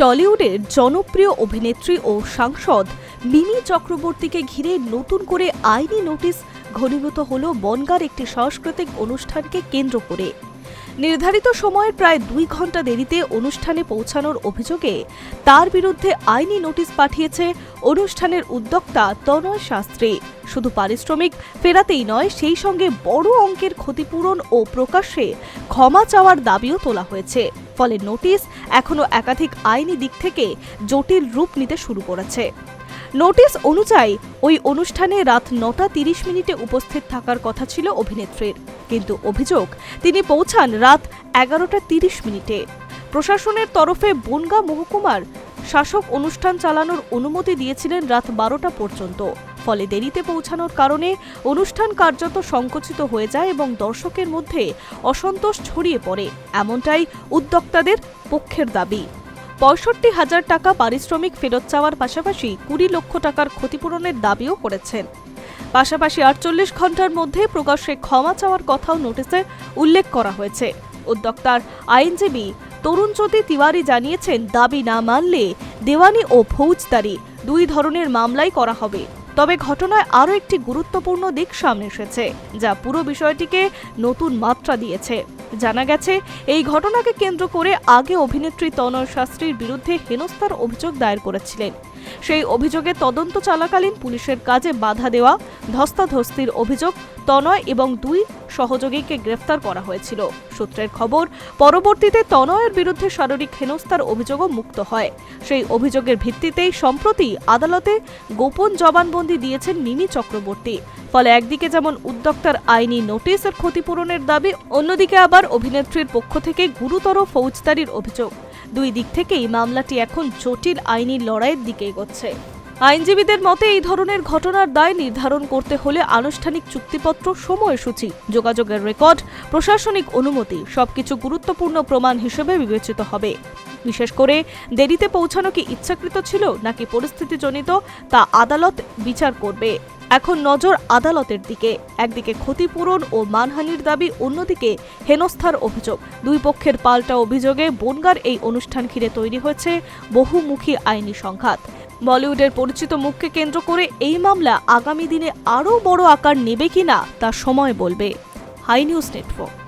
টলিউডের জনপ্রিয় অভিনেত্রী ও সাংসদ মিমি চক্রবর্তীকে ঘিরে নতুন করে আইনি নোটিশ ঘনীভূত হল বনগার একটি সাংস্কৃতিক অনুষ্ঠানকে কেন্দ্র করে। নির্ধারিত সময়ের প্রায় দুই ঘণ্টা দেরিতে অনুষ্ঠানে পৌঁছানোর অভিযোগে তার বিরুদ্ধে আইনি নোটিশ পাঠিয়েছে অনুষ্ঠানের উদ্যোক্তা তনয় শাস্ত্রী। শুধু পারিশ্রমিক ফেরাতেই নয়, সেই সঙ্গে বড় অঙ্কের ক্ষতিপূরণ ও প্রকাশ্যে ক্ষমা চাওয়ার দাবিও তোলা হয়েছে। ফলে নোটিশ এখনও একাধিক আইনি দিক থেকে জটিল রূপ নিতে শুরু করেছে। নোটিশ অনুযায়ী, ওই অনুষ্ঠানে রাত নটা তিরিশ মিনিটে উপস্থিত থাকার কথা ছিল অভিনেত্রীর। কিন্তু অভিযোগ, তিনি পৌঁছান রাত এগারোটা তিরিশ মিনিটে। প্রশাসনের তরফে বনগা মহকুমার শাসক অনুষ্ঠান চালানোর অনুমতি দিয়েছিলেন রাত বারোটা পর্যন্ত। ফলে দেরিতে পৌঁছানোর কারণে অনুষ্ঠান কার্যত সংকুচিত হয়ে যায় এবং দর্শকের মধ্যে অসন্তোষ ছড়িয়ে পড়ে, এমনটাই উদ্যোক্তাদের পক্ষের দাবি। পঁয়ষট্টি হাজার টাকা পারিশ্রমিক ফেরত চাওয়ার পাশাপাশি কুড়ি লক্ষ টাকার ক্ষতিপূরণের দাবিও করেছেন। পাশাপাশি আটচল্লিশ ঘণ্টার মধ্যে প্রকাশ্যে ক্ষমা চাওয়ার কথাও নোটিশে উল্লেখ করা হয়েছে। উদ্যোক্তার আইনজীবী তরুণজ্যোতি তিওয়ারি জানিয়েছেন, দাবি না মানলে দেওয়ানি ও ফৌজদারি দুই ধরনের মামলাই করা হবে। তবে ঘটনায় আরও একটি গুরুত্বপূর্ণ দিক সামনে এসেছে, যা পুরো বিষয়টিকে নতুন মাত্রা দিয়েছে। জানা গেছে, এই ঘটনাকে কেন্দ্র করে আগে অভিনেত্রী তনয় শাস্ত্রীর বিরুদ্ধে হেনস্থার অভিযোগ দায়ের করেছিলেন। সেই অভিযোগে তদন্ত চলাকালীন পুলিশের কাজে বাধা দেওয়া, ধস্তাধস্তির অভিযোগ, তনয় এবং দুই সহযোগীকে গ্রেফতার করা হয়েছিল। সূত্রের খবর, পরবর্তীতে তনয়ের বিরুদ্ধে শারীরিক হেনস্থার অভিযোগও মুক্ত হয়। সেই অভিযোগের ভিত্তিতেই সম্প্রতি আদালতে গোপন জবানবন্দি দিয়েছেন মিমি চক্রবর্তী। ফলে একদিকে যেমন উদ্যোক্তার আইনি নোটিশের ক্ষতিপূরণের দাবি, অন্যদিকে আবার অভিনেত্রীর পক্ষ থেকে গুরুতর ফৌজদারির অভিযোগ। দুই দিক থেকেই মামলাটি এখন জটিল আইনি লড়াইয়ের দিকে এগোচ্ছে। আইনজীবীদের মতে এই ধরনের ঘটনার দায় নির্ধারণ করতে হলে আনুষ্ঠানিক চুক্তিপত্র, সময়সূচি, যোগাযোগের রেকর্ড, প্রশাসনিক অনুমতি, সবকিছু গুরুত্বপূর্ণ প্রমাণ হিসেবে বিবেচিত হবে। বিশেষ করে দেরিতে পৌঁছানো কি ইচ্ছাকৃত ছিল নাকি পরিস্থিতিজনিত তা আদালত বিচার করবে। এখন নজর আদালতের দিকে। একদিকে ক্ষতিপূরণ ও মানহানির দাবি, অন্যদিকে হেনস্থার অভিযোগ। দুই পক্ষের পাল্টা অভিযোগে বনগার এই অনুষ্ঠান ঘিরে তৈরি হয়েছে বহুমুখী আইনি সংঘাত। বলিউডের পরিচিত মুখকে কেন্দ্র করে এই মামলা আগামী দিনে আরও বড় আকার নেবে কিনা তা সময় বলবে। Hi news network.